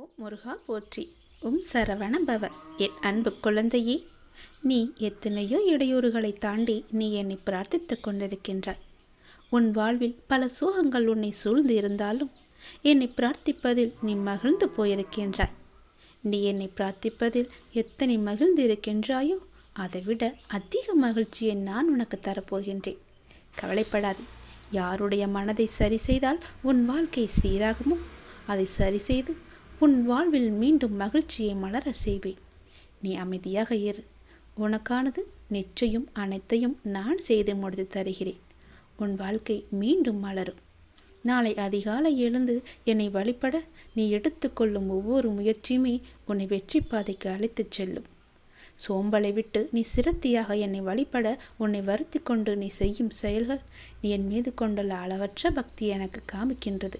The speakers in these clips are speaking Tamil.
ஓம் முருகா போற்றி. ஓம் சரவண பவ என் அன்பு குழந்தையே நீ எத்தனையோ இடையூறுகளை தாண்டி நீ என்னை பிரார்த்தித்துக் கொண்டிருக்கின்றாய். உன் வாழ்வில் பல சோகங்கள் உன்னை சூழ்ந்து இருந்தாலும் என்னை பிரார்த்திப்பதில் நீ மகிழ்ந்து போயிருக்கின்றாய். நீ என்னை பிரார்த்திப்பதில் எத்தனை மகிழ்ந்து இருக்கின்றாயோ அதைவிட அதிக மகிழ்ச்சியை நான் உனக்கு தரப்போகின்றேன். கவலைப்படாது. யாருடைய மனதை சரி செய்தால் உன் வாழ்க்கை சீராகுமோ? அதை சரி செய்து உன் வாழ்வில் மீண்டும் மகிழ்ச்சியை மலர செய்வேன். நீ அமைதியாக இரு. உனக்கானது நிச்சயம் அனைத்தையும் நான் செய்து முடித்து தருகிறேன். உன் வாழ்க்கை மீண்டும் மலரும். நாளை அதிகாலை எழுந்து என்னை வழிபட நீ எடுத்துக்கொள்ளும் ஒவ்வொரு முயற்சியுமே உன்னை வெற்றி பாதைக்கு அழைத்துச் செல்லும். சோம்பலை விட்டு நீ சிரத்தியாக என்னை வழிபட உன்னை வருத்தி கொண்டு நீ செய்யும் செயல்கள் நீ என் மீது கொண்டுள்ள அளவற்ற பக்தி எனக்கு காமிக்கின்றது.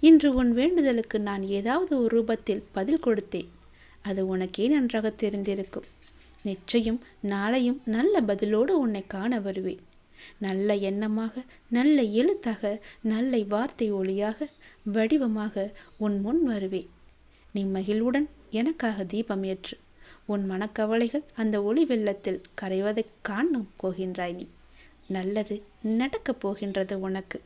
இன்று உன் வேண்டுதலுக்கு நான் ஏதாவது ஒரு ரூபத்தில் பதில் கொடுத்தேன். அது உனக்கே நன்றாக தெரிந்திருக்கும். நிச்சயம் நாளையும் நல்ல பதிலோடு உன்னை காண வருவேன். நல்ல எண்ணமாக நல்ல எழுத்தாக நல்ல வார்த்தை ஒளியாக வடிவமாக உன் முன் வருவேன். நீ மகிழ்வுடன் எனக்காக தீபம் ஏற்று உன் மனக்கவலைகள் அந்த ஒளி வெள்ளத்தில் கரைவதைக் காணும் போகின்றாய் நீ. நல்லது நடக்கப் போகின்றது உனக்கு.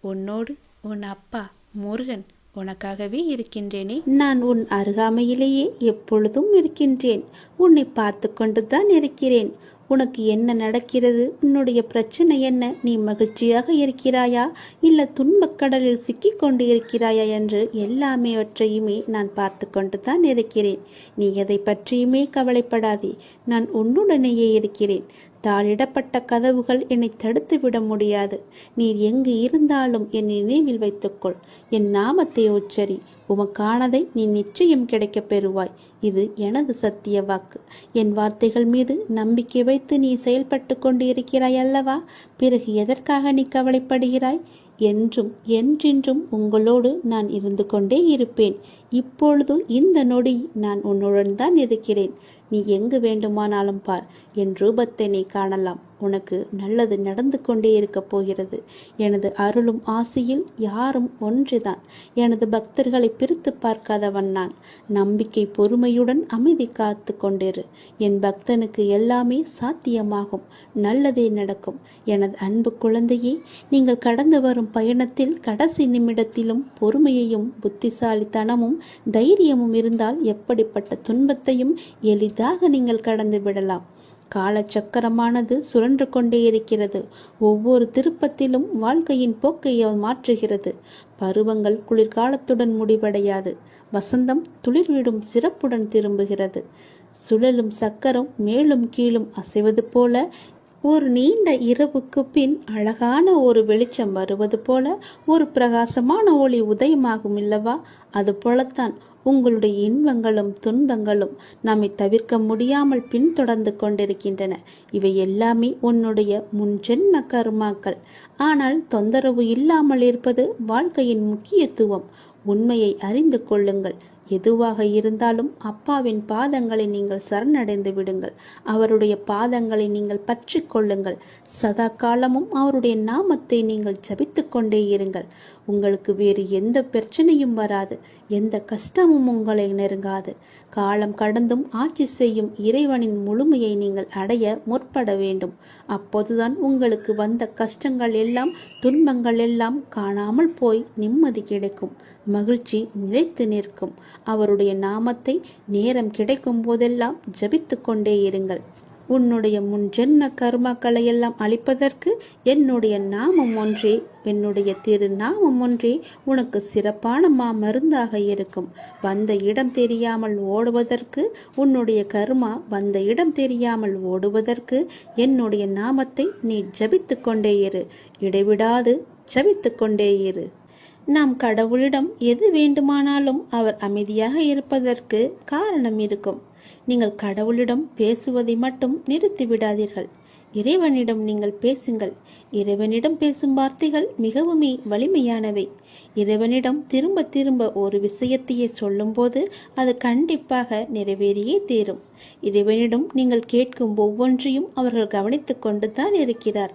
உன்னோடு உன் அப்பா முருகன் உனக்காகவே இருக்கின்றேனே. நான் உன் அருகாமையிலேயே எப்பொழுதும் இருக்கின்றேன். உன்னை பார்த்து கொண்டுதான் இருக்கிறேன். உனக்கு என்ன நடக்கிறது? உன்னுடைய பிரச்சனை என்ன? நீ மகிழ்ச்சியாக இருக்கிறாயா? இல்ல துன்பக்கடலில் சிக்கிக் கொண்டு இருக்கிறாயா என்று எல்லாமேவற்றையுமே நான் பார்த்து கொண்டு தான் இருக்கிறேன். நீ எதை பற்றியுமே கவலைப்படாதே. நான் உன்னுடனேயே இருக்கிறேன். தாளிடப்பட்ட கதவுகள் என்னை தடுத்து விட முடியாது. நீர் எங்கு இருந்தாலும் என் நினைவில் வைத்துக்கொள். என் நாமத்தை உச்சரி. உமக்கானதை நீ நிச்சயம் கிடைக்கப் பெறுவாய். இது எனது சத்திய வாக்கு. என் வார்த்தைகள் மீது நம்பிக்கை வைத்து நீ செயல்பட்டு கொண்டு இருக்கிறாய் அல்லவா? பிறகு எதற்காக நீ கவலைப்படுகிறாய்? என்றும் என்றென்றும் உங்களோடு நான் இருந்து கொண்டே இருப்பேன். இப்பொழுது இந்த நொடி நான் உன்னுடன் தான் இருக்கிறேன். நீ எங்கு வேண்டுமானாலும் பார். என் ரூபத்தை நீ காணலாம். உனக்கு நல்லது நடந்து கொண்டே இருக்கப் போகிறது. எனது அருளும் ஆசையில் யாரும் ஒன்றுதான். எனது பக்தர்களை பிரித்து பார்க்காதவன் நான். நம்பிக்கை பொறுமையுடன் அமைதி காத்து கொண்டிரு. என் பக்தனுக்கு எல்லாமே சாத்தியமாகும். நல்லதே நடக்கும். எனது அன்பு குழந்தையே நீங்கள் கடந்து வரும் பயணத்தில் கடைசி நிமிடத்திலும் பொறுமையையும் புத்திசாலித்தனமும் தைரியமும் இருந்தால் எப்படிப்பட்ட துன்பத்தையும் எளிதாக நீங்கள் கடந்து விடலாம். காலச்சக்கரமானது சுழன்று கொண்டே இருக்கிறது. ஒவ்வொரு திருப்பத்திலும் வாழ்க்கையின் போக்கை மாற்றுகிறது. பருவங்கள் குளிர்காலத்துடன் முடிவடையாது. வசந்தம் துளிர்விடும் சிறப்புடன் திரும்புகிறது. சுழலும் சக்கரம் மேலும் கீழும் அசைவது போல ஒரு நீண்ட இரவுக்கு பின் அழகான ஒரு வெளிச்சம் வருவது போல ஒரு பிரகாசமான ஒளி உதயமாகும் இல்லவா? அது போலத்தான் உங்களுடைய இன்பங்களும் துன்பங்களும் நம்மை தவிர்க்க முடியாமல் பின்தொடர்ந்து கொண்டிருக்கின்றன. இவை எல்லாமே உன்னுடைய முன்ஜென்ம கர்மாக்கள். ஆனால் தொந்தரவு இல்லாமல் இருப்பது வாழ்க்கையின் முக்கியத்துவம். உண்மையை அறிந்து கொள்ளுங்கள். எதுவாக இருந்தாலும் அப்பாவின் பாதங்களை நீங்கள் சரணடைந்து விடுங்கள். அவருடைய பாதங்களை நீங்கள் பற்றி கொள்ளுங்கள். சதா காலமும் அவருடைய நாமத்தை நீங்கள் ஜபித்து கொண்டே இருங்கள். உங்களுக்கு வேறு எந்த பிரச்சனையும் வராது. எந்த கஷ்டமும் உங்களை நெருங்காது. காலம் கடந்தும் ஆட்சி செய்யும் இறைவனின் முழுமையை நீங்கள் அடைய முற்பட வேண்டும். அப்போதுதான் உங்களுக்கு வந்த கஷ்டங்கள் எல்லாம் துன்பங்கள் எல்லாம் காணாமல் போய் நிம்மதி கிடைக்கும். மகிழ்ச்சி நிலைத்து நிற்கும். அவருடைய நாமத்தை நேரம் கிடைக்கும் போதெல்லாம் ஜபித்து கொண்டே இருங்கள். உன்னுடைய முன் ஜென்ம கர்மாக்களை எல்லாம் அழிப்பதற்கு என்னுடைய நாமம் ஒன்றே என்னுடைய திரு நாமம் ஒன்றே உனக்கு சிறப்பான மா மருந்தாக இருக்கும். வந்த இடம் தெரியாமல் ஓடுவதற்கு உன்னுடைய கர்மா வந்த இடம் தெரியாமல் ஓடுவதற்கு என்னுடைய நாமத்தை நீ ஜபித்து கொண்டே இரு. இடைவிடாது ஜபித்து கொண்டே இரு. நாம் கடவுளிடம் எது வேண்டுமானாலும் அவர் அமைதியாக இருப்பதற்கு காரணம் இருக்கும். நீங்கள் கடவுளிடம் பேசுவதை மட்டும் நிறுத்தி விடாதீர்கள். இறைவனிடம் நீங்கள் பேசுங்கள். இறைவனிடம் பேசும் வார்த்தைகள் மிகவுமே வலிமையானவை. இறைவனிடம் திரும்ப திரும்ப ஒரு விஷயத்தையே சொல்லும்போது அது கண்டிப்பாக நிறைவேறியே தீரும். இறைவனிடம் நீங்கள் கேட்கும் ஒவ்வொன்றையும் அவர்கள் கவனித்துக் கொண்டு தான் இருக்கிறார்.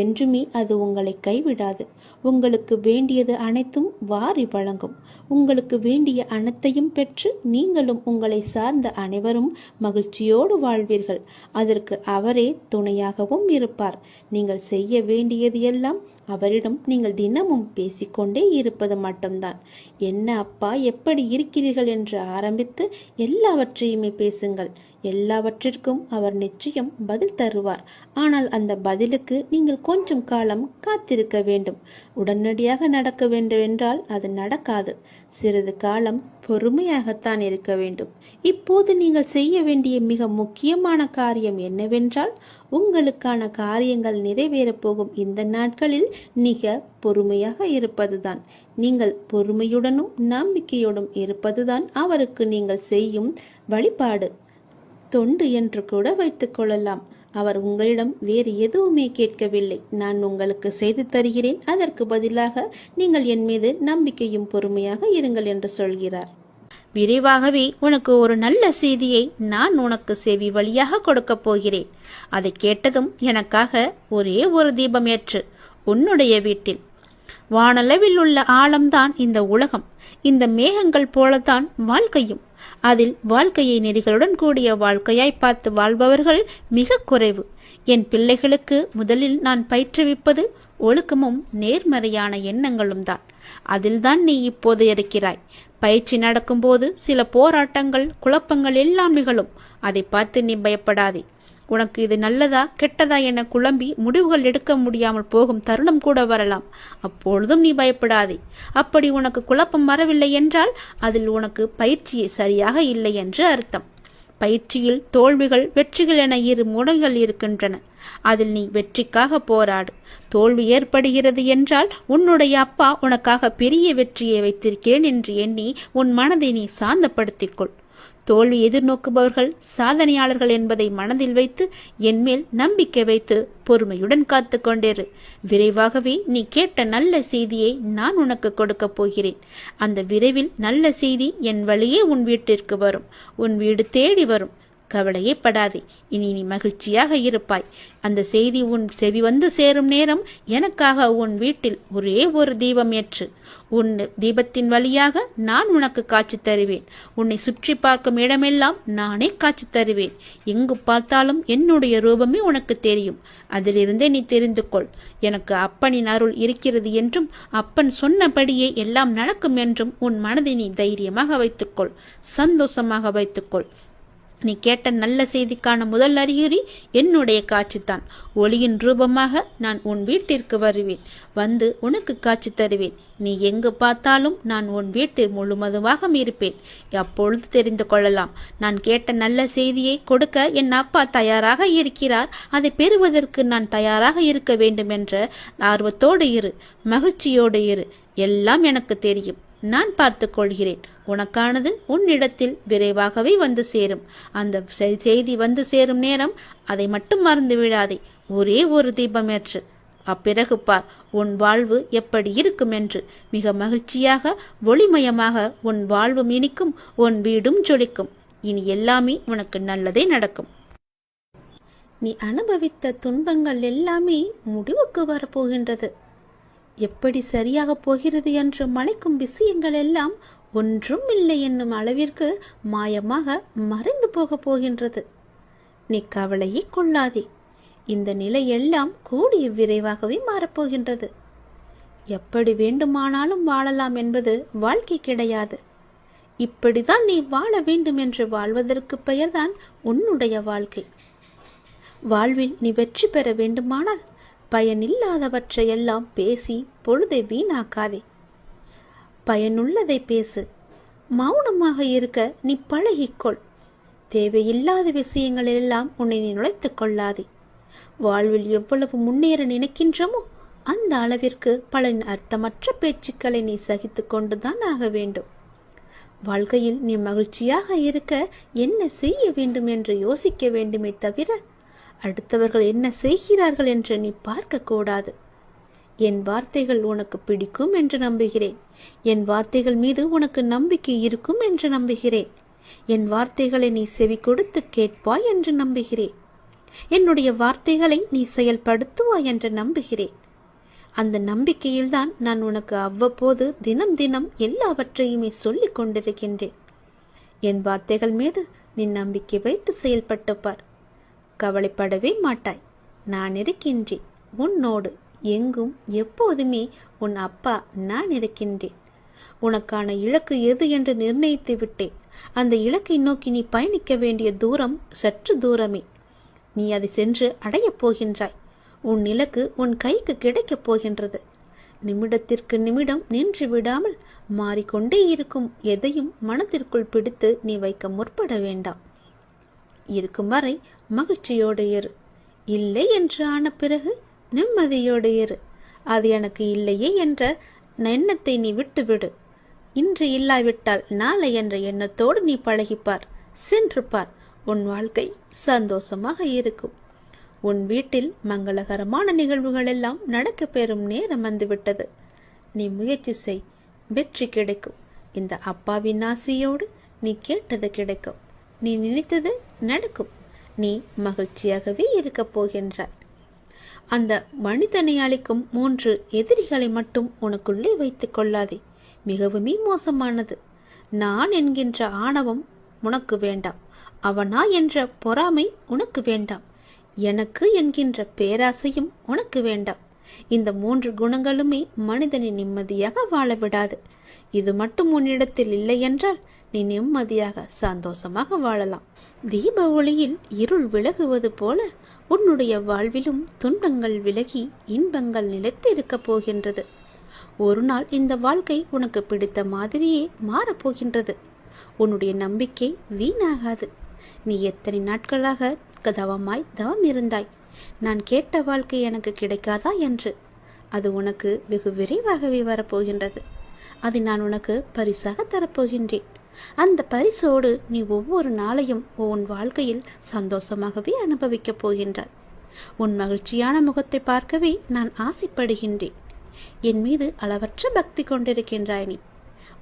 என்றுமே அது உங்களை கைவிடாது. உங்களுக்கு வேண்டியது அனைத்தும் வாரி வழங்கும். உங்களுக்கு வேண்டிய அனைத்தையும் பெற்று நீங்களும் உங்களை சார்ந்த அனைவரும் மகிழ்ச்சியோடு வாழ்வீர்கள். அதற்கு அவரே துணையாகவும் இருப்பார். நீங்கள் செய்ய வேண்டியது எல்லாம் அவரிடம் நீங்கள் தினமும் பேசிக்கொண்டே இருப்பது மட்டும்தான். என்ன அப்பா எப்படி இருக்கிறீர்கள் என்று ஆரம்பித்து எல்லாவற்றையுமே பேசுங்கள். எல்லாவற்றிற்கும் அவர் நிச்சயம் பதில் தருவார். ஆனால் அந்த பதிலுக்கு நீங்கள் கொஞ்சம் காலம் காத்திருக்க வேண்டும். உடனடியாக நடக்க வேண்டுமென்றால் அது நடக்காது. சிறிது காலம் பொறுமையாகத்தான் இருக்க வேண்டும். இப்போது நீங்கள் செய்ய வேண்டிய மிக முக்கியமான காரியம் என்னவென்றால் உங்களுக்கான காரியங்கள் நிறைவேறப் போகும் இந்த நாட்களில் மிக பொறுமையாக இருப்பதுதான். நீங்கள் பொறுமையுடனும் நம்பிக்கையுடன் இருப்பதுதான் அவருக்கு நீங்கள் செய்யும் வழிபாடு. தொண்டு என்று கூட வைத்துக் கொள்ளலாம். அவர் உங்களிடம் வேறு எதுவுமே கேட்கவில்லை. நான் உங்களுக்கு செய்து தருகிறேன். அதற்கு பதிலாக நீங்கள் என் மீது நம்பிக்கையும் பொறுமையாக இருங்கள் என்று சொல்கிறார். விரைவாகவே உனக்கு ஒரு நல்ல செய்தியை நான் உனக்கு செவி வழியாக கொடுக்கப் போகிறேன். அதை கேட்டதும் எனக்காக ஒரே ஒரு தீபம் ஏற்று உன்னுடைய வீட்டில் வானளவில் உள்ள ஆழம்தான் இந்த உலகம். இந்த மேகங்கள் போலத்தான் வாழ்க்கையும். அதில் வாழ்க்கையை நெறிகளுடன் கூடிய வாழ்க்கையாய் பார்த்து வாழ்பவர்கள் மிக குறைவு. என் பிள்ளைகளுக்கு முதலில் நான் பயிற்றுவிப்பது ஒழுக்கமும் நேர்மறையான எண்ணங்களும் தான். அதில்தான் நீ இப்போது இருக்கிறாய். பயிற்சி நடக்கும்போது சில போராட்டங்கள் குழப்பங்கள் எல்லாம் நிகழும். அதை பார்த்து நீ பயப்படாதே. உனக்கு இது நல்லதா கெட்டதா என குழம்பி முடிவுகள் எடுக்க முடியாமல் போகும் தருணம் கூட வரலாம். அப்பொழுதும் நீ பயப்படாதே. அப்படி உனக்கு குழப்பம் வரவில்லை என்றால் அதில் உனக்கு பயிற்சி சரியாக இல்லை என்று அர்த்தம். பயிற்சியில் தோல்விகள் வெற்றிகள் என இரு முனைகள் இருக்கின்றன. அதில் நீ வெற்றிக்காக போராடு. தோல்வி ஏற்படுகிறது என்றால் உன்னுடைய அப்பா உனக்காக பெரிய வெற்றியை வைத்திருக்கிறேன் என்று எண்ணி உன் மனதை நீ சாந்தப்படுத்திக்கொள். தோல்வி எதிர்நோக்குபவர்கள் சாதனையாளர்கள் என்பதை மனதில் வைத்து என்மேல் நம்பிக்கை வைத்து பொறுமையுடன் காத்து கொண்டேரு விரைவாகவே நீ கேட்ட நல்ல செய்தியை நான் உனக்கு கொடுக்கப் போகிறேன். அந்த விரைவில் நல்ல செய்தி என் வழியே உன் வீட்டிற்கு வரும். உன் வீடு தேடி வரும். கவலையே படாதே இனி நீ மகிழ்ச்சியாக இருப்பாய். அந்த செய்தி உன் செவி வந்து சேரும் நேரம் எனக்காக உன் வீட்டில் ஒரே ஒரு தீபம் ஏற்று. உன் தீபத்தின் வழியாக நான் உனக்கு காட்சி தருவேன். உன்னை சுற்றி பார்க்கும் இடமெல்லாம் நானே காட்சி தருவேன். எங்கு பார்த்தாலும் என்னுடைய ரூபமே உனக்கு தெரியும். அதிலிருந்தே நீ தெரிந்து கொள். எனக்கு அப்பனின் அருள் இருக்கிறது என்றும் அப்பன் சொன்னபடியே எல்லாம் நடக்கும் என்றும் உன் மனதை நீ தைரியமாக வைத்துக்கொள். சந்தோஷமாக வைத்துக்கொள். நீ கேட்ட நல்ல செய்திக்கான முதல் அறிகுறி என்னுடைய காட்சிதான் ஒளியின் ரூபமாக நான் உன் வீட்டிற்கு வருவேன். வந்து உனக்கு காட்சி தருவேன். நீ எங்கு பார்த்தாலும் நான் உன் வீட்டில் முழுமதுவாக இருப்பேன். அப்பொழுது தெரிந்து கொள்ளலாம். நான் கேட்ட நல்ல செய்தியை கொடுக்க என் அப்பா தயாராக இருக்கிறார். அதை பெறுவதற்கு நான் தயாராக இருக்க வேண்டும் என்ற ஆர்வத்தோடு இரு. மகிழ்ச்சியோடு இரு. எல்லாம் எனக்கு தெரியும். நான் பார்த்து கொள்கிறேன். உனக்கானது உன்னிடத்தில் விரைவாகவே வந்து சேரும். அந்த செய்தி வந்து சேரும் நேரம் அதை மட்டும் மறந்து விடாதே ஒரே ஒரு தீபமேற்று அப்பிறகு பார் உன் வாழ்வு எப்படி இருக்கும் என்று. மிக மகிழ்ச்சியாக ஒளிமயமாக உன் வாழ்வும் இனிக்கும் உன் வீடும் ஜொலிக்கும். இனி எல்லாமே உனக்கு நல்லதே நடக்கும். நீ அனுபவித்த துன்பங்கள் எல்லாமே முடிவுக்கு வரப்போகின்றது. எப்படி சரியாக போகிறது என்று மலைக்கும் விஷயங்கள் எல்லாம் ஒன்றும் இல்லை என்னும் அளவிற்கு மாயமாக மறைந்து போகப் போகின்றது. நீ கவலையை கொள்ளாதே. இந்த நிலை எல்லாம் கூடிய விரைவாகவே மாறப்போகின்றது எப்படி வேண்டுமானாலும் வாழலாம் என்பது வாழ்க்கை கிடையாது. இப்படிதான் நீ வாழ வேண்டும் என்று வாழ்வதற்கு பெயர்தான் உன்னுடைய வாழ்க்கை. வாழ்வில் நீ வெற்றி பெற வேண்டுமானால் பயனில்லாதவற்றையெல்லாம் பேசி பொழுதை வீணாக்காதே. பயனுள்ளதை பேசு. மௌனமாக இருக்க நீ பழகிக்கொள். தேவையில்லாத விஷயங்களெல்லாம் உன்னை நீ நுழைத்துக் கொள்ளாதே. வாழ்வில் எவ்வளவு முன்னேற நினைக்கின்றோமோ அந்த அளவிற்கு பல அர்த்தமற்ற பேச்சுக்களை நீ சகித்து கொண்டுதான் ஆக வேண்டும். வாழ்க்கையில் நீ மகிழ்ச்சியாக இருக்க என்ன செய்ய வேண்டும் என்று யோசிக்க வேண்டுமே தவிர அடுத்தவர்கள் என்ன செய்கிறார்கள் என்று நீ பார்க்கக்கூடாது. என் வார்த்தைகள் உனக்கு பிடிக்கும் என்று நம்புகிறேன். என் வார்த்தைகள் மீது உனக்கு நம்பிக்கை இருக்கும் என்று நம்புகிறேன். என் வார்த்தைகளை நீ செவி கொடுத்து கேட்பாய் என்று நம்புகிறேன். என்னுடைய வார்த்தைகளை நீ செயல்படுத்துவாய் என்று நம்புகிறேன். அந்த நம்பிக்கையில்தான் நான் உனக்கு அவ்வப்போது தினம் தினம் எல்லாவற்றையுமே சொல்லிக் கொண்டிருக்கின்றேன். என் வார்த்தைகள் மீது நீ நம்பிக்கை வைத்து செயல்பட்டு பார். கவலைப்படவே மாட்டாய். நான் இருக்கின்றேன். உன்னோடு எங்கும் எப்போதுமே உன் அப்பா நான் இருக்கின்றேன். உனக்கான இலக்கு எது என்று நிர்ணயித்து விட்டேன். அந்த இலக்கை நோக்கி நீ பயணிக்க வேண்டிய தூரம் சற்று தூரமே. நீ அதை சென்று அடையப் போகின்றாய். உன் இலக்கு உன் கைக்கு கிடைக்கப் போகின்றது. நிமிடத்திற்கு நிமிடம் நின்று விடாமல் மாறிக்கொண்டே இருக்கும் எதையும் மனத்திற்குள் பிடித்து நீ வைக்க முற்பட வேண்டாம். இருக்கும் வரை மகிழ்ச்சியோடு இரு. இல்லை என்று ஆன பிறகு நிம்மதியோடு இரு. அது எனக்கு இல்லையே என்ற எண்ணத்தை நீ விட்டுவிடு. இன்று இல்லாவிட்டால் நாளை என்ற எண்ணத்தோடு நீ பழகிப்பார். சென்று பார் உன் வாழ்க்கை சந்தோஷமாக இருக்கும். உன் வீட்டில் மங்களகரமான நிகழ்வுகள் எல்லாம் நடக்க பெறும் நேரம் வந்துவிட்டது. நீ முயற்சி செய். வெற்றி கிடைக்கும். இந்த அப்பாவின் ஆசையோடு நீ கேட்டது கிடைக்கும். நீ நினைத்தது நடக்கும். நீ மகிழ்ச்சியாகவே இருக்கப் போகின்றாய். அந்த மனிதனை அளிக்கும் மூன்று எதிரிகளை மட்டும் உனக்குள்ளே வைத்துக் கொள்ளாதே. மிகவுமே மோசமானது. நான் என்கின்ற ஆணவம் உனக்கு வேண்டாம். அவனா என்ற பொறாமை உனக்கு வேண்டாம். எனக்கு என்கின்ற பேராசையும் உனக்கு வேண்டாம். இந்த மூன்று குணங்களுமே மனிதனை நிம்மதியாக வாழ விடாது. இது மட்டும் உன்னிடத்தில் இல்லை என்றால் நீ நிம்மதியாக சந்தோஷமாக வாழலாம். தீப ஒளியில் இருள் விலகுவது போல உன்னுடைய வாழ்விலும் துன்பங்கள் விலகி இன்பங்கள் நிலைத்து இருக்கப் போகின்றது. ஒரு நாள் இந்த வாழ்க்கை உனக்கு பிடித்த மாதிரியே மாறப்போகின்றது உன்னுடைய நம்பிக்கை வீணாகாது. நீ எத்தனை நாட்களாக தவமாய் தவம் இருந்தாய்? நான் கேட்ட வாழ்க்கை எனக்கு கிடைக்காதா என்று. அது உனக்கு வெகு விரைவாகவே வரப்போகின்றது அதை நான் உனக்கு பரிசாக தரப்போகின்றேன் அந்த பரிசோடு நீ ஒவ்வொரு நாளையும் உன் வாழ்க்கையில் சந்தோஷமாகவே அனுபவிக்கப் போகின்றாய். உன் மகிழ்ச்சியான முகத்தை பார்க்கவே நான் ஆசைப்படுகின்றேன். என் மீது அளவற்ற பக்தி கொண்டிருக்கின்றாய் நீ.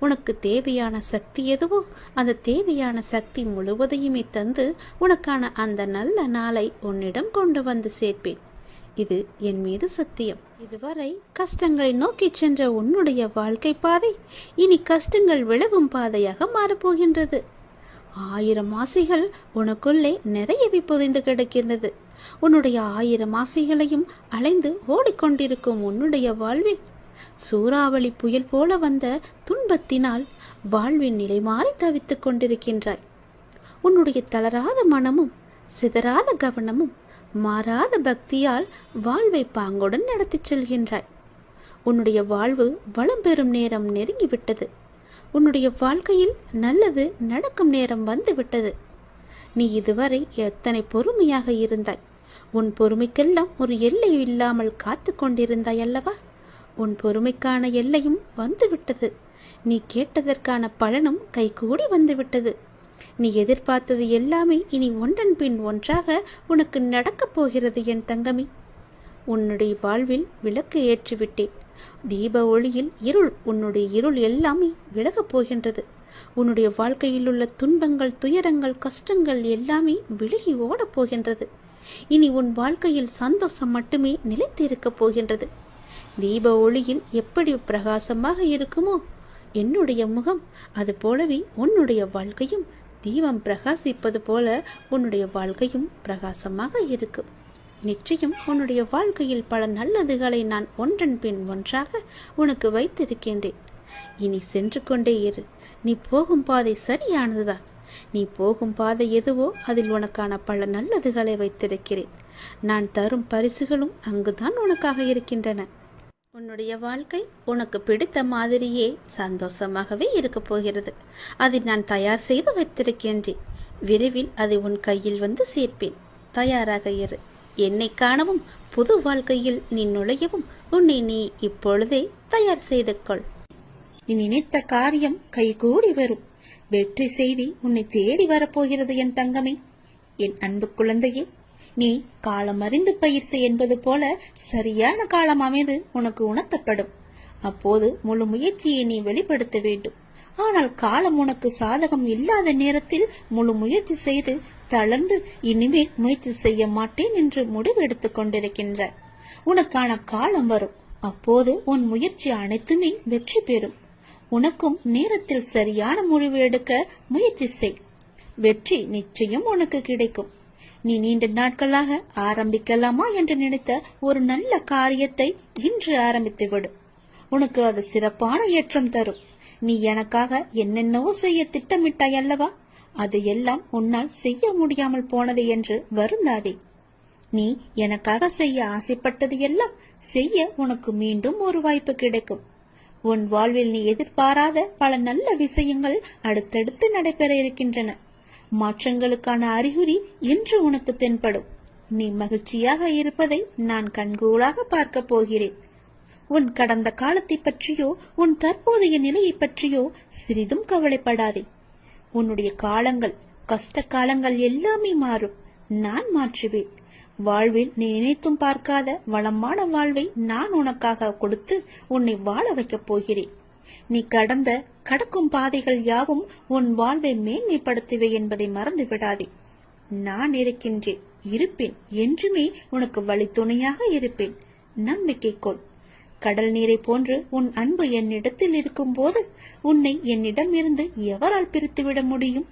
உனக்கு தேவையான சக்தி எதுவோ அந்த தேவையான சக்தி முழுவதையுமே தந்து உனக்கான அந்த நல்ல நாளை உன்னிடம் கொண்டு வந்து சேர்ப்பேன். இது என் மீது சத்தியம். இதுவரை கஷ்டங்களை நோக்கி சென்ற உன்னுடைய வாழ்க்கை பாதை இனி கஷ்டங்கள் விலகும் பாதையாக மாறப்போகின்றது. ஆயிரம் ஆசைகள் உனக்குள்ளே நிறையவே புதைந்து கிடக்கின்றது. உன்னுடைய ஆயிரம் ஆசைகளையும் அலைந்து ஓடிக்கொண்டிருக்கும் உன்னுடைய வாழ்வில் சூறாவளி புயல் போல வந்த துன்பத்தினால் வாழ்வின் நிலை மாறி தவித்துக் கொண்டிருக்கின்றாய். உன்னுடைய தளராத மனமும் சிதறாத கவனமும் மாறாத பக்தியால் வாழ்வை பாங்குடன் நடத்திச் செல்கின்றாய். உன்னுடைய வாழ்வு வளம் பெறும் நேரம் நெருங்கிவிட்டது. உன்னுடைய வாழ்க்கையில் நல்லது நடக்கும் நேரம் வந்துவிட்டது. நீ இதுவரை எத்தனை பொறுமையாக இருந்தாய்? உன் பொறுமைக்கெல்லாம் ஒரு எல்லை இல்லாமல் காத்து கொண்டிருந்தாய் அல்லவா? உன் பொறுமைக்கான எல்லையும் வந்துவிட்டது. நீ கேட்டதற்கான பலனும் கைகூடி வந்துவிட்டது. நீ எதிர்பார்த்தது எல்லாமே இனி ஒன்றன் பின் ஒன்றாக உனக்கு நடக்கப் போகிறது என் தங்கமி. உன்னுடைய வாழ்வில் விளக்கு ஏற்றிவிட்டேன். தீப ஒளியில் இருள் உன்னுடைய இருள் எல்லாமே விலகப் போகின்றது. உன்னுடைய வாழ்க்கையில் உள்ள துன்பங்கள் துயரங்கள் கஷ்டங்கள் எல்லாமே விலகி ஓடப் போகின்றது. இனி உன் வாழ்க்கையில் சந்தோஷம் மட்டுமே நிலைத்திருக்கப் போகின்றது. தீப ஒளியில் எப்படி பிரகாசமாக இருக்குமோ? என்னுடைய முகம் அது போலவே உன்னுடைய வாழ்க்கையும் தீபம் பிரகாசிப்பது போல உன்னுடைய வாழ்க்கையும் பிரகாசமாக இருக்கும் நிச்சயம் உன்னுடைய வாழ்க்கையில் பல நல்லதுகளை நான் ஒன்றன் பின் ஒன்றாக உனக்கு வைத்திருக்கின்றேன். இனி சென்று கொண்டே இரு. நீ போகும் பாதை சரியானதுதான். நீ போகும் பாதை எதுவோ அதில் உனக்கான பல நல்லதுகளை வைத்திருக்கிறேன். நான் தரும் பரிசுகளும் அங்குதான் உனக்காக இருக்கின்றன. உன்னுடைய வாழ்க்கை உனக்கு பிடித்த மாதிரியே சந்தோஷமாகவே இருக்கப் போகிறது. அதை நான் தயார் செய்து வைத்திருக்கின்றேன். விரைவில் அதை உன் கையில் வந்து சேர்ப்பேன். தயாராக இரு. என்னை காணவும் புது வாழ்க்கையில் நீ நுழையவும் உன்னை நீ இப்பொழுதே தயார் செய்து கொள் நீ நினைத்த காரியம் கைகூடி வரும். வெற்றி செய்தி உன்னை தேடி வரப்போகிறது என் தங்கமே. என் அன்பு குழந்தையே நீ காலம் அறிந்து பயிற்சி என்பது போல சரியான காலம் அமைந்து உனக்கு உணர்த்தப்படும். அப்போது முழு முயற்சியை நீ வெளிப்படுத்த வேண்டும். ஆனால் காலம் உனக்கு சாதகம் இல்லாத நேரத்தில் முழு முயற்சி செய்து தளர்ந்து இனிமேல் முயற்சி செய்ய மாட்டேன் என்று முடிவெடுத்துக் கொண்டிருக்கின்ற. உனக்கான காலம் வரும். அப்போது உன் முயற்சி அனைத்துமே வெற்றி பெறும். உனக்கும் நேரத்தில் சரியான முடிவு எடுக்க முயற்சி செய். வெற்றி நிச்சயம் உனக்கு கிடைக்கும். நீ நீண்ட நாட்களாக ஆரம்பிக்கலாமா என்று நினைத்த ஒரு நல்ல காரியத்தை இன்று ஆரம்பித்து விடு உனக்கு அது சிறப்பான ஏற்றம் தரும். நீ எனக்காக என்னென்னவோ செய்ய திட்டமிட்டாய் அல்லவா? அது எல்லாம் உன்னால் செய்ய முடியாமல் போனது என்று வருந்தாதே. நீ எனக்காக செய்ய ஆசைப்பட்டது எல்லாம் செய்ய உனக்கு மீண்டும் ஒரு வாய்ப்பு கிடைக்கும். உன் வாழ்வில் நீ எதிர்பாராத பல நல்ல விஷயங்கள் அடுத்தடுத்து நடைபெற இருக்கின்றன. மாற்றங்களுக்கான அறிகுறி இன்று உனக்கு தென்படும். நீ மகிழ்ச்சியாக இருப்பதை நான் கண்கூடாக பார்க்கப் போகிறேன். உன் கடந்த காலத்தை பற்றியோ உன் தற்போதைய நிலையை பற்றியோ சிறிதும் கவலைப்படாதே. உன்னுடைய காலங்கள் கஷ்ட காலங்கள் எல்லாமே மாறும். நான் மாற்றுவேன். வாழ்வில் நீ நினைத்தும் பார்க்காத வளமான வாழ்வை நான் உனக்காக கொடுத்து உன்னை வாழ வைக்கப் போகிறேன். நீ கடந்த கடக்கும் பாதைகள் யாவும் உன் வாழ்வை மேன்மைப்படுத்துவே என்பதை மறந்து விடாதே நான் இருக்கின்றேன். இருப்பேன். என்றுமே உனக்கு வழி துணையாக இருப்பேன். நம்பிக்கை கொள். கடல் நீரை போன்று உன் அன்பு என்னிடத்தில் இருக்கும் போது உன்னை என்னிடம் இருந்து எவரால் பிரித்துவிட முடியும்?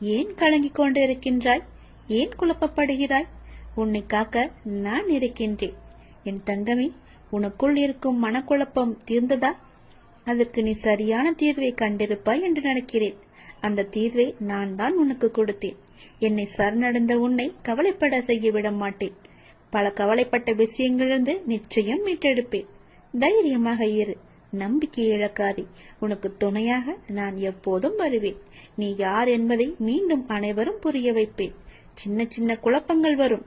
ஏன் கலங்கிக் கொண்டிருக்கின்றாய்? ஏன் குழப்பப்படுகிறாய்? உன்னை காக்க நான் இருக்கின்றேன். என் தங்கமே உனக்குள் இருக்கும் மனக்குழப்பம் தீர்ந்ததா? அதற்கு நீ சரியான தீர்வை கண்டிருப்பாய் என்று நினைக்கிறேன். அந்த தீர்வை நான் தான் உனக்கு கொடுத்தேன். என்னை சரணடைந்த உன்னை கவலைப்பட செய்ய விட மாட்டேன். பல கவலைப்பட்ட விஷயங்களிலிருந்து நிச்சயம் மீட்டெடுப்பேன். தைரியமாக இரு. நம்பிக்கை இழக்காதே. உனக்கு துணையாக நான் எப்போதும் வருவேன். நீ யார் என்பதை மீண்டும் அனைவரும் புரிய வைப்பேன். சின்ன சின்ன குழப்பங்கள் வரும்.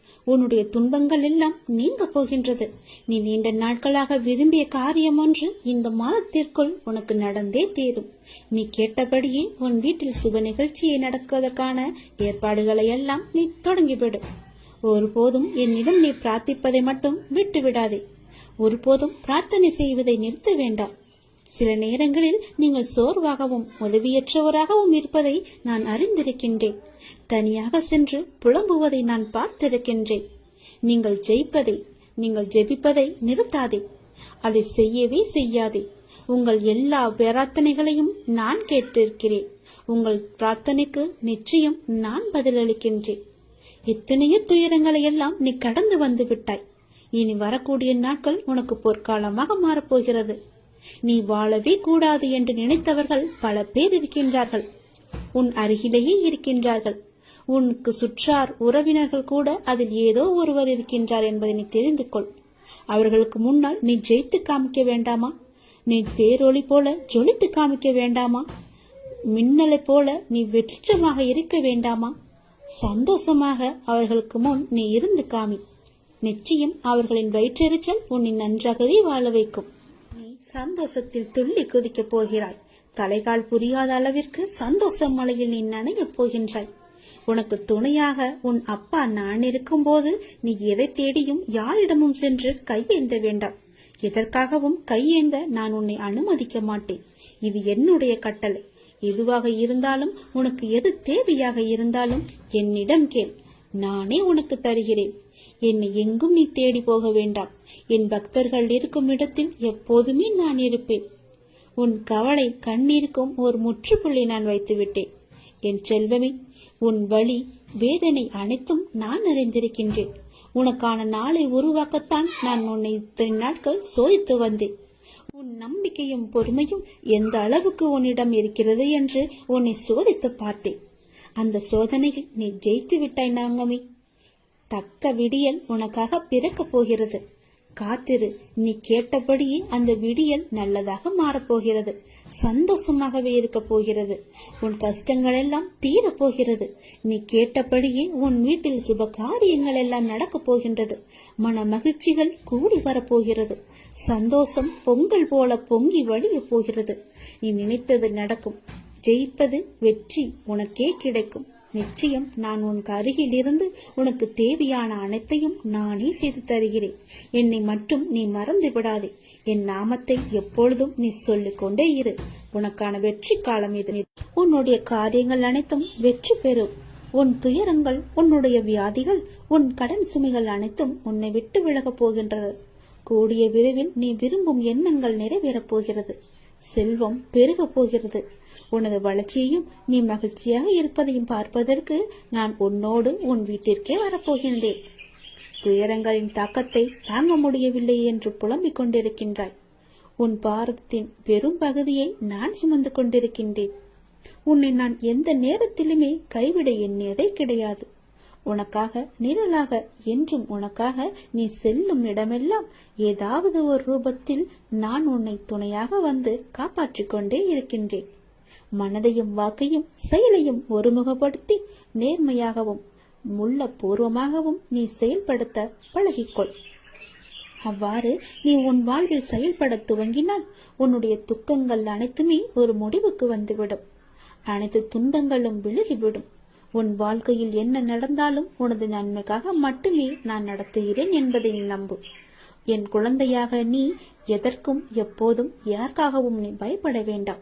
உன்னுடைய துன்பங்கள் எல்லாம் நீங்க போகின்றது. நீ நீண்ட நாட்களாக விரும்பிய காரியம் ஒன்று இந்த மாதத்திற்குள் உனக்கு நடந்தே தீரும். நீ கேட்டபடியே உன் வீட்டில் சுப நிகழ்ச்சியை நடக்குவதற்கான ஏற்பாடுகளை எல்லாம் நீ தொடங்கிவிடு. ஒருபோதும் என்னிடம் நீ பிரார்த்திப்பதை மட்டும் விட்டு விடாதே ஒருபோதும் பிரார்த்தனை செய்வதை நிறுத்த வேண்டாம். சில நேரங்களில் நீங்கள் சோர்வாகவும் உதவியற்றவராகவும் இருப்பதை நான் அறிந்திருக்கின்றேன். தனியாக சென்று புலம்புவதை நான் பார்த்திருக்கின்றேன். நீங்கள் ஜெயிப்பதை நீங்கள் ஜெபிப்பதை நிறுத்தாதே. அதை செய்யவே செய்யாதே. உங்கள் எல்லா பிரார்த்தனைகளையும் நான் கேட்டிருக்கிறேன். உங்கள் பிரார்த்தனைக்கு நிச்சயம் நான் பதிலளிக்கின்றேன். எத்தனையோ துயரங்களை எல்லாம் நீ கடந்து வந்து விட்டாய். இனி வரக்கூடிய நாட்கள் உனக்கு பொற்காலமாக மாறப்போகிறது. நீ வாழவே கூடாது என்று நினைத்தவர்கள் பல பேர் இருக்கின்றார்கள். உன் அருகிலேயே இருக்கின்றார்கள். உனக்கு சுற்றார் உறவினர்கள் கூட அதில் ஏதோ ஒருவர் இருக்கின்றார் என்பதை நீ தெரிந்து கொள். அவர்களுக்கு முன்னால் நீ ஜெயித்து காமிக்க வேண்டாமா? நீ பேரொளி போல ஜொலித்து காமிக்க வேண்டாமா? மின்னலை போல நீ வெற்றிச்சமாக இருக்க வேண்டாமா? சந்தோஷமாக அவர்களுக்கு முன் நீ இருந்து காமி. நிச்சயம் அவர்களின் வயிற்றெரிச்சல் உன்னை நன்றாகவே வாழ வைக்கும். நீ சந்தோஷத்தில் துள்ளி குதிக்கப் போகிறாய். தலைகால் புரியாத அளவிற்கு சந்தோஷ மலையில் நீ நனையப் போகின்றாய். உனக்கு துணையாக உன் அப்பா நான் இருக்கும்போது நீ எதை தேடியும் யாரிடமும் சென்று கையேந்த வேண்டாம். எதற்காகவும் கையேந்த நான் உன்னை அனுமதிக்க மாட்டேன். இது என்னுடைய கட்டளை. எதுவாக இருந்தாலும் உனக்கு எது தேவையாக இருந்தாலும் என்னிடம் கேள். நானே உனக்கு தருகிறேன். என்னை எங்கும் நீ தேடி போக வேண்டாம். என் பக்தர்கள் இருக்கும் இடத்தில் எப்போதுமே நான் இருப்பேன். உன் கவலை கண்ணீருக்கும் ஒரு முற்றுப்புள்ளி நான் வைத்துவிட்டேன். என் செல்வமே உன் வழி வேதனை அனைத்தும் நான் அறிந்திருக்கின்றேன். உனக்கான நாளை உருவாக்கத்தான் நான் உன்னை இத்தனை நாட்கள் சோதித்து வந்தேன். உன் நம்பிக்கையும் பொறுமையும் எந்த அளவுக்கு உன்னிடம் இருக்கிறது என்று உன்னை சோதித்து பார்த்தேன். அந்த சோதனையில் நீ ஜெயித்து விட்டாய் நாங்கமே. தக்க விடியல் உனக்காக பிறக்கப் போகிறது. காத்திரு நீ கேட்டபடியே அந்த விடியல் நல்லதாக மாறப்போகிறது. சந்தோஷமாகவே இருக்க போகிறது. உன் கஷ்டங்கள் எல்லாம் தீரப் போகிறது. நீ கேட்டபடியே உன் வீட்டில் சுப காரியங்கள் எல்லாம் நடக்கப் போகின்றது. மன மகிழ்ச்சிகள் கூடி வரப்போகிறது சந்தோஷம் பொங்கல் போல பொங்கி வழிய போகிறது. நீ நினைத்தது நடக்கும். ஜெயிப்பது வெற்றி உனக்கே கிடைக்கும். நிச்சயம் நான் உனக்கு அருகிலிருந்து உனக்கு தேவையான அனைத்தையும் நானே செய்து தருகிறேன். என்னை மட்டும் நீ மறந்து விடாதே என் நாமத்தை எப்பொழுதும் நீ சொல்லிக் கொண்டே இரு. உனக்கான வெற்றி காலம் இது. உன்னுடைய காரியங்கள் அனைத்தும் வெற்றி பெறும். உன் துயரங்கள் உன்னுடைய வியாதிகள் உன் கடன் சுமைகள் அனைத்தும் உன்னை விட்டு விலகப் போகின்றது. கூடிய விரைவில் நீ விரும்பும் எண்ணங்கள் நிறைவேறப் போகிறது. செல்வம் பெருகப் போகிறது. உனது வளர்ச்சியையும் நீ மகிழ்ச்சியாக இருப்பதையும் பார்ப்பதற்கு நான் உன்னோடு உன் வீட்டிற்கே வரப்போகின்றேன். துயரங்களின் தாக்கத்தை தாங்க முடியவில்லை என்று புலம்பிக் கொண்டிருக்கின்றாய். உன் பாரதத்தின் பெரும் பகுதியை நான் சுமந்து கொண்டிருக்கின்றேன். உன்னை நான் எந்த நேரத்திலுமே கைவிட எண்ணியதே கிடையாது. உனக்காக நிழலாக என்றும் உனக்காக நீ செல்லும் இடமெல்லாம் ஏதாவது ஒரு ரூபத்தில் நான் உன்னை துணையாக வந்து காப்பாற்றிக் கொண்டே இருக்கின்றேன். மனதையும் வாக்கையும் செயலையும் ஒருமுகப்படுத்தி நேர்மையாகவும் முள்ள பூர்வமாகவும் நீ செயல்படுத்த பழகிக்கொள். அவ்வாறு நீ உன் வாழ்வில் செயல்பட துவங்கினால் உன்னுடைய துக்கங்கள் அனைத்துமே ஒரு முடிவுக்கு வந்துவிடும். அனைத்து துன்பங்களும் விலகிவிடும். உன் வாழ்க்கையில் என்ன நடந்தாலும் உனது நன்மைக்காக மட்டுமே நான் நடத்துகிறேன் என்பதை நம்பு. என் குழந்தையாக நீ எதற்கும் எப்போதும் யாருக்காகவும் நீ பயப்பட வேண்டாம்.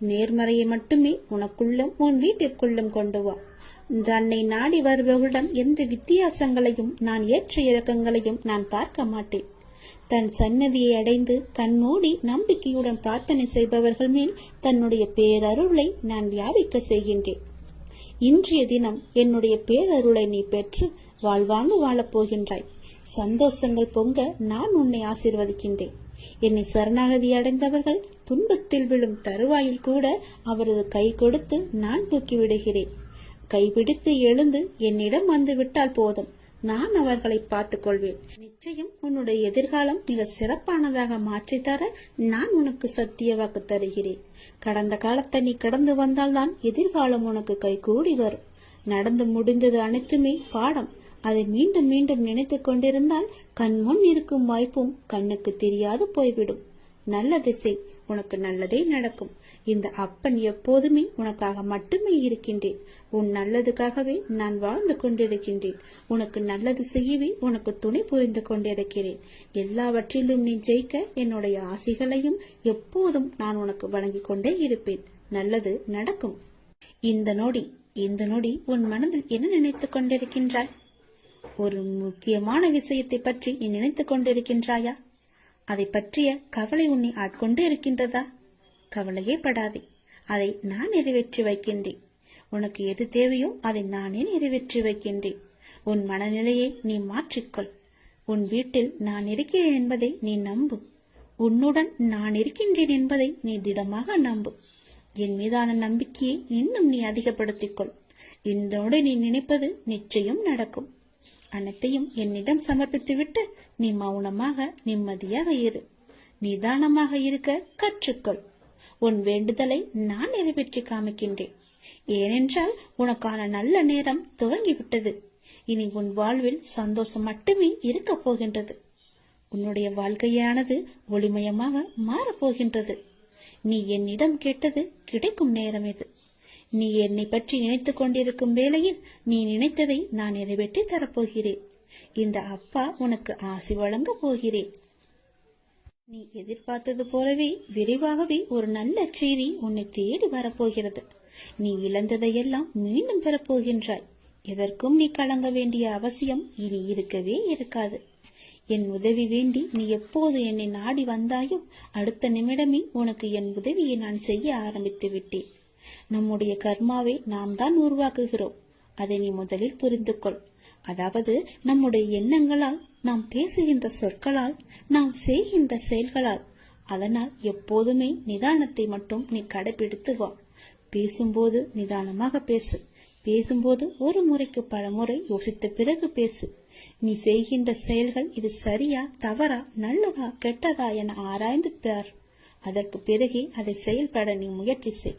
நேர்மறையை மட்டுமே உனக்குள்ளும் உன் வீட்டிற்குள்ளும் கொண்டு வா. தன்னை நாடி வருபவர்களிடம் எந்த வித்தியாசங்களையும் நான் ஏற்ற இறக்கங்களையும் நான் பார்க்க மாட்டேன். தன் சன்னதியை அடைந்து கண்மூடி நம்பிக்கையுடன் பிரார்த்தனை செய்பவர்கள் மேல் தன்னுடைய பேரருளை நான் வியாபிக்க செய்கின்றேன். இன்றைய தினம் என்னுடைய பேரருளை நீ பெற்று வாழ்வாங்கு வாழப் போகின்றாய். சந்தோஷங்கள் பொங்க நான் உன்னை ஆசீர்வதிக்கின்றேன். என்னை சரணாகதி அடைந்தவர்கள் துன்பத்தில் விழும் தருவாயில் கூட அவரது கை கொடுத்து நான் தூக்கி விடுகிறேன். கைபிடித்து எழுந்து என்னிடம் வந்து விட்டால் போதும். நான் அவர்களை பார்த்துக் கொள்வேன். நிச்சயம் உன்னுடைய எதிர்காலம் மிக சிறப்பானதாக மாற்றித்தர நான் உனக்கு சத்திய வாக்கு தருகிறேன். கடந்த காலத்தை நீ கடந்து வந்தால்தான் எதிர்காலம் உனக்கு கை கூடி வரும். நடந்து முடிந்தது அனைத்துமே பாடம். அதை மீண்டும் மீண்டும் நினைத்துக் கொண்டிருந்தால் கண் முன் இருக்கும் வாய்ப்பும் கண்ணுக்கு தெரியாது போய்விடும். நல்லதை செய் உனக்கு நல்லதே நடக்கும். இந்த அப்பன் எப்போதுமே உனக்காக மட்டுமே இருக்கின்றேன். உன் நல்லதுக்காகவே நான் வாழ்ந்து கொண்டிருக்கின்றேன். உனக்கு நல்லது செய்யவே உனக்கு துணை புரிந்து கொண்டிருக்கிறேன். எல்லாவற்றிலும் நீ ஜெயிக்க என்னுடைய ஆசைகளையும் எப்போதும் நான் உனக்கு வழங்கிக் கொண்டே இருப்பேன். நல்லது நடக்கும். இந்த நொடி இந்த நொடி உன் மனதில் என்ன நினைத்துக் கொண்டிருக்கின்றாய்? ஒரு முக்கியமான விஷயத்தை பற்றி நீ நினைத்துக் கொண்டிருக்கின்றாயா? அதை பற்றிய கவலை உன்னை ஆட்கொண்டு இருக்கின்றதா? கவலையே படாதே. அதை நான் நிறைவேற்றி வைக்கின்றேன். உனக்கு எது தேவையோ அதை நானே நிறைவேற்றி வைக்கின்றேன். உன் மனநிலையை நீ மாற்றிக்கொள். உன் வீட்டில் நான் இருக்கிறேன் என்பதை நீ நம்பு. உன்னுடன் நான் இருக்கின்றேன் என்பதை நீ திடமாக நம்பு. என் மீதான நம்பிக்கையை இன்னும் நீ அதிகப்படுத்திக் கொள் நீ நினைப்பது நிச்சயம் நடக்கும். அனைத்தையும் என்னிடம் சமர்ப்பித்துவிட்டு நீ மௌனமாக நிம்மதியாக இரு. நிதானமாக இருக்க கற்றுக்கொள். உன் வேண்டுதலை நான் நிறைவேற்றி காமிக்கின்றேன். ஏனென்றால் உனக்கான நல்ல நேரம் துவங்கிவிட்டது. இனி உன் வாழ்வில் சந்தோஷம் மட்டுமே இருக்கப் போகின்றது. உன்னுடைய வாழ்க்கையானது ஒளிமயமாக மாறப்போகின்றது நீ என்னிடம் கேட்டது கிடைக்கும் நேரம் இது. நீ என்னை பற்றி நினைத்துக் கொண்டிருக்கும் வேளையில் நீ நினைத்ததை நான் நிறைவேற்றி தரப்போகிறேன். இந்த அப்பா உனக்கு ஆசி வழங்க போகிறேன். நீ எதிர்பார்த்தது போலவே விரைவாகவே ஒரு நல்ல செய்தி உன்னை தேடி வரப்போகிறது. நீ இழந்ததையெல்லாம் மீண்டும் பெறப்போகின்றாய். எதற்கும் நீ கலங்க வேண்டிய அவசியம் இனி இருக்கவே இருக்காது. என் உதவி வேண்டி நீ எப்போது என்னை நாடி வந்தாயோ அடுத்த நிமிடமே உனக்கு என் உதவியை நான் செய்ய ஆரம்பித்து விட்டேன். நம்முடைய கர்மாவை நாம் தான் உருவாக்குகிறோம். அதை நீ முதலில் புரிந்து கொள் அதாவது நம்முடைய எண்ணங்களால் நாம் பேசுகின்ற சொற்களால் நாம் செய்கின்ற செயல்களால். அதனால் எப்போதுமே நிதானத்தை மட்டும் நீ கடைபிடித்து வா. பேசும்போது நிதானமாக பேசு. பேசும்போது ஒரு முறைக்கு பல முறை யோசித்த பிறகு பேசு. நீ செய்கின்ற செயல்கள் இது சரியா தவறா நல்லதா கெட்டதா என ஆராய்ந்து பார். அதற்கு பிறகே அதை செயல்பட நீ முயற்சி செய்.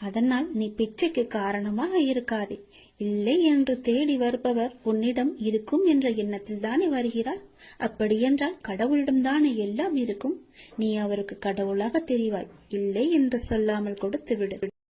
அதனால் நீ பிச்சைக்கு காரணமாக இருக்காதே. இல்லை என்று தேடி வருபவர் உன்னிடம் இருக்கும் என்ற எண்ணத்தில் தானே வருகிறார்? அப்படியென்றால் கடவுளிடம் தானே எல்லாம் இருக்கும்? நீ அவருக்கு கடவுளாக தெரிவாய். இல்லை என்று சொல்லாமல் கொடுத்து விடு.